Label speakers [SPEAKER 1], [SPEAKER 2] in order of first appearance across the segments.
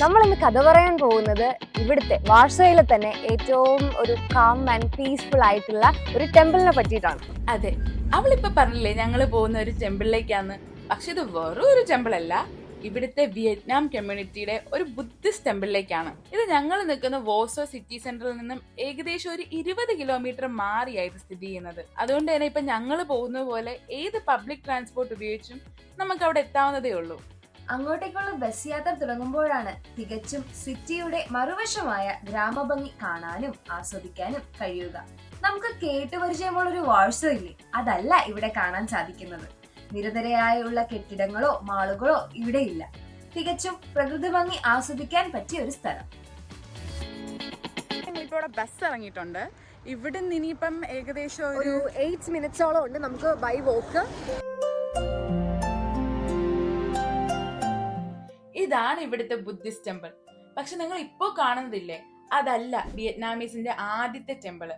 [SPEAKER 1] നമ്മൾ ഇന്ന് കഥ പറയാൻ പോകുന്നത് ഇവിടുത്തെ വാഴ്സയിലെ തന്നെ ഏറ്റവും ഒരു കാം ആൻഡ് പീസ്ഫുൾ ആയിട്ടുള്ള ഒരു ടെമ്പിളിനെ പറ്റിയിട്ടാണ്.
[SPEAKER 2] അതെ. അവളിപ്പോ പറഞ്ഞില്ലേ ഞങ്ങൾ പോകുന്ന ഒരു ടെമ്പിളിലേക്കാണ് പക്ഷെ ഇത് വെറും ഒരു ടെമ്പിൾ അല്ല ഇവിടുത്തെ വിയറ്റ്നാം കമ്മ്യൂണിറ്റിയുടെ ഒരു ബുദ്ധിസ്റ്റ് ടെമ്പിളിലേക്കാണ് ഇത് ഞങ്ങൾ നിൽക്കുന്ന വോസോ സിറ്റി സെന്ററിൽ നിന്നും ഏകദേശം ഒരു ഇരുപത് കിലോമീറ്റർ മാറിയായിട്ട് സ്ഥിതി ചെയ്യുന്നത്. അതുകൊണ്ട് തന്നെ ഇപ്പൊ ഞങ്ങൾ പോകുന്ന പോലെ ഏത് പബ്ലിക് ട്രാൻസ്പോർട്ട് ഉപയോഗിച്ചും നമുക്ക് അവിടെ എത്താവുന്നതേ ഉള്ളൂ.
[SPEAKER 1] അങ്ങോട്ടേക്കുള്ള ബസ് യാത്ര തുടങ്ങുമ്പോഴാണ് തികച്ചും സിറ്റിയുടെ മറുവശമായ ഗ്രാമഭംഗി കാണാനും ആസ്വദിക്കാനും കഴിയുക. നമുക്ക് കേട്ടുപരിചയമുള്ള ഒരു വാഴ്സ ഇല്ലേ? അതല്ല ഇവിടെ കാണാൻ സാധിക്കുന്നത്. നിരതരയായുള്ള കെട്ടിടങ്ങളോ മാളുകളോ ഇവിടെ ഇല്ല തികച്ചും പ്രകൃതി ഭംഗി ആസ്വദിക്കാൻ പറ്റിയ ഒരു സ്ഥലം.
[SPEAKER 2] ഞങ്ങളിപ്പോ ഇവിടെ ബസ് ഇറങ്ങിയിട്ടുണ്ട്. ഇവിടെ നിന്ന് ഇനിയിപ്പം ഏകദേശം
[SPEAKER 1] ഒരു എയ്റ്റ് മിനിറ്റ്സോളം ഉണ്ട്. നമുക്ക് ബൈ വോക്ക്
[SPEAKER 2] ഇതാണ് ഇവിടുത്തെ ബുദ്ധിസ്റ്റ് ടെമ്പിൾ പക്ഷെ നിങ്ങൾ ഇപ്പോൾ കാണുന്നതില്ലേ? അതല്ല വിയറ്റ്നാമീസിന്റെ ആദ്യത്തെ ടെമ്പിൾ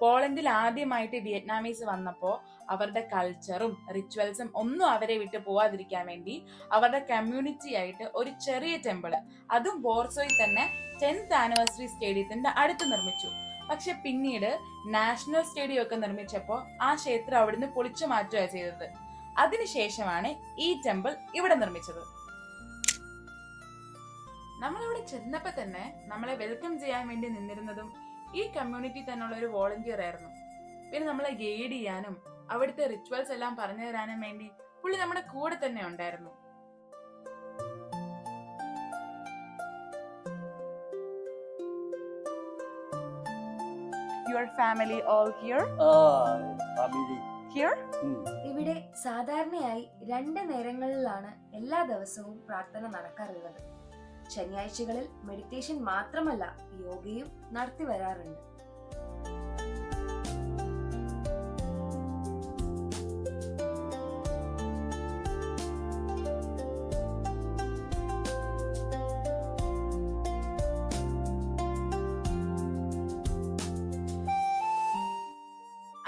[SPEAKER 2] പോളണ്ടിൽ ആദ്യമായിട്ട് വിയറ്റ്നാമീസ് വന്നപ്പോൾ അവരുടെ കൾച്ചറും റിച്വൽസും ഒന്നും അവരെ വിട്ട് പോവാതിരിക്കാൻ വേണ്ടി അവരുടെ കമ്മ്യൂണിറ്റി ആയിട്ട് ഒരു ചെറിയ ടെമ്പിൾ അതും ബോർസോയിൽ തന്നെ ടെൻത്ത് ആനിവേഴ്സറി സ്റ്റേഡിയത്തിന്റെ അടുത്ത് നിർമ്മിച്ചു. പക്ഷെ പിന്നീട് നാഷണൽ സ്റ്റേഡിയം ഒക്കെ നിർമ്മിച്ചപ്പോൾ ആ ക്ഷേത്രം അവിടുന്ന് പൊളിച്ചു മാറ്റുകയാണ് ചെയ്തത്. അതിനുശേഷമാണ് ഈ ടെമ്പിൾ ഇവിടെ നിർമ്മിച്ചത്. നമ്മളിവിടെ ചെന്നപ്പോൾ തന്നെ നമ്മളെ വെൽക്കം ചെയ്യാൻ വേണ്ടി നിന്നിരുന്നതും ഈ കമ്മ്യൂണിറ്റി തന്നെയുള്ള ഒരു വോളണ്ടിയർ ആയിരുന്നു. പിന്നെ നമ്മളെ ഗൈഡ് ചെയ്യാനും അവിടുത്തെ റിച്വൽസ് എല്ലാം പറഞ്ഞു തരാനും വേണ്ടി പുള്ളി നമ്മുടെ കൂടെ തന്നെ ഉണ്ടായിരുന്നു. Your family all here. Here.
[SPEAKER 1] ഇവിടെ സാധാരണയായി രണ്ട് നേരങ്ങളിലാണ് എല്ലാ ദിവസവും പ്രാർത്ഥന നടക്കാറുള്ളത്. ശനിയാഴ്ചകളിൽ മെഡിറ്റേഷൻ മാത്രമല്ല യോഗയും നടത്തി വരാറുണ്ട്.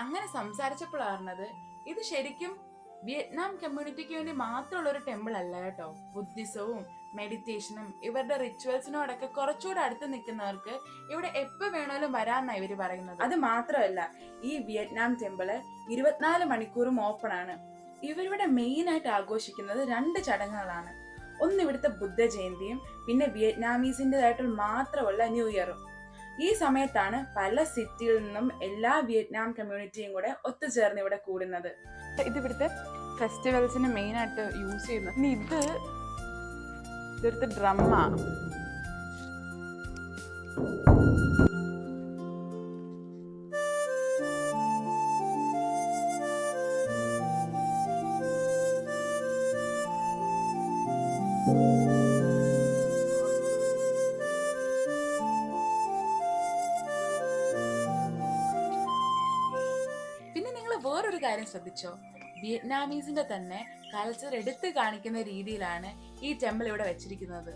[SPEAKER 2] അങ്ങനെ ഇത് ശരിക്കും വിയറ്റ്നാം കമ്മ്യൂണിറ്റിക്ക് വേണ്ടി മാത്രമുള്ള ഒരു ടെമ്പിൾ അല്ല കേട്ടോ. ബുദ്ധിസവും മെഡിറ്റേഷനും ഇവരുടെ റിച്വൽസിനോടൊക്കെ കുറച്ചുകൂടെ അടുത്ത് നിൽക്കുന്നവർക്ക് ഇവിടെ എപ്പോൾ വേണേലും വരാമെന്നാണ് ഇവർ പറയുന്നത്. അത് മാത്രമല്ല ഈ വിയറ്റ്നാം ടെമ്പിൾ ഇരുപത്തിനാല് മണിക്കൂറും ഓപ്പൺ ആണ്. ഇവരിവിടെ മെയിൻ ആയിട്ട് ആഘോഷിക്കുന്നത് രണ്ട് ചടങ്ങുകളാണ്. ഒന്ന് ഇവിടുത്തെ ബുദ്ധ ജയന്തിയും പിന്നെ വിയറ്റ്നാമീസിന്റെതായിട്ടുള്ള മാത്രമുള്ള ന്യൂ ഇയറും ഈ സമയത്താണ് പല സിറ്റിയിൽ നിന്നും എല്ലാ വിയറ്റ്നാം കമ്മ്യൂണിറ്റിയും കൂടെ ഒത്തുചേർന്ന് ഇവിടെ കൂടുന്നത്. ഇത് ഇവിടുത്തെ ഫെസ്റ്റിവൽസിന് മെയിൻ ആയിട്ട് യൂസ് ചെയ്യുന്നത്. ഇനി ഇത് ഇതൊരുത്തെ ഡ്രമ്മാണ് പിന്നെ കാര്യം ശ്രദ്ധിച്ചോ? വിയറ്റ്നാമീസിന്റെ തന്നെ കൾച്ചർ എടുത്തു കാണിക്കുന്ന രീതിയിലാണ് ഈ ടെമ്പിൾ ഇവിടെ വെച്ചിരിക്കുന്നത്.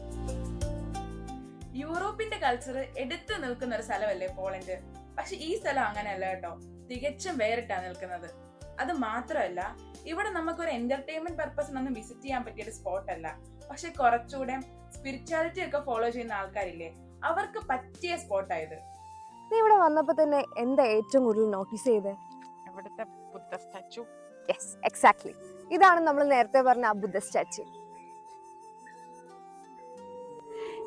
[SPEAKER 2] യൂറോപ്പിന്റെ കൾച്ചർ എടുത്തു നിൽക്കുന്ന ഒരു സ്ഥലമല്ലേ പോളണ്ട്? പക്ഷെ ഈ സ്ഥലം അങ്ങനെയല്ല കേട്ടോ. തികച്ചും വേറിട്ടാ നിൽക്കുന്നത്. അത് മാത്രമല്ല ഇവിടെ നമുക്ക് ഒരു എന്റർടൈൻമെന്റ് പർപ്പസിനൊന്നും വിസിറ്റ് ചെയ്യാൻ പറ്റിയ ഒരു സ്പോട്ട് അല്ല. പക്ഷെ കുറച്ചുകൂടെ സ്പിരിച്വാലിറ്റി ഒക്കെ ഫോളോ ചെയ്യുന്ന ആൾക്കാരില്ലേ അവർക്ക് പറ്റിയ സ്പോട്ടായത്
[SPEAKER 1] നീ ഇവിടെ വന്നപ്പോ തന്നെ എന്താ ഏറ്റവും കൂടുതൽ നോട്ടീസ് ചെയ്തത്
[SPEAKER 2] ഇവിടുത്തെ ബുദ്ധ സ്റ്റാച്ചു
[SPEAKER 1] യെസ് എക്സാക്ട്ലി ഇതാണ് നമ്മൾ നേരത്തെ പറഞ്ഞ ആ ബുദ്ധ സ്റ്റാച്ചു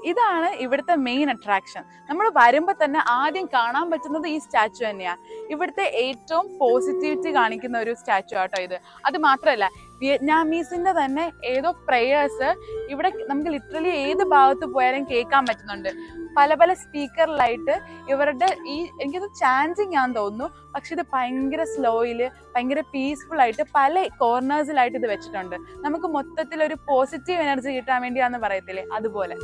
[SPEAKER 2] ഇതാണ് ഇവിടുത്തെ മെയിൻ അട്രാക്ഷൻ നമ്മൾ വരുമ്പോൾ തന്നെ ആദ്യം കാണാൻ പറ്റുന്നത് ഈ സ്റ്റാച്ചു തന്നെയാണ് ഇവിടുത്തെ ഏറ്റവും പോസിറ്റിവിറ്റി കാണിക്കുന്ന ഒരു സ്റ്റാച്ചു ആട്ടോ ഇത്. അത് മാത്രമല്ല വിയറ്റ്നാമീസിന്റെ തന്നെ ഏതോ പ്രേയേഴ്സ് ഇവിടെ നമുക്ക് ലിറ്ററലി ഏത് ഭാഗത്ത് പോയാലും കേൾക്കാൻ പറ്റുന്നുണ്ട്. പല പല സ്പീക്കറിലായിട്ട് ഇവരുടെ ഈ എനിക്കത് ചാൻസിങ് ആണെന്ന് തോന്നുന്നു. പക്ഷെ ഇത് ഭയങ്കര സ്ലോയിൽ ഭയങ്കര പീസ്ഫുൾ ആയിട്ട് പല കോർണേഴ്സിലായിട്ട് ഇത് വെച്ചിട്ടുണ്ട്. നമുക്ക് മൊത്തത്തിൽ ഒരു പോസിറ്റീവ് എനർജി കിട്ടാൻ വേണ്ടിയാന്ന് പറയത്തില്ലേ? അതുപോലെ.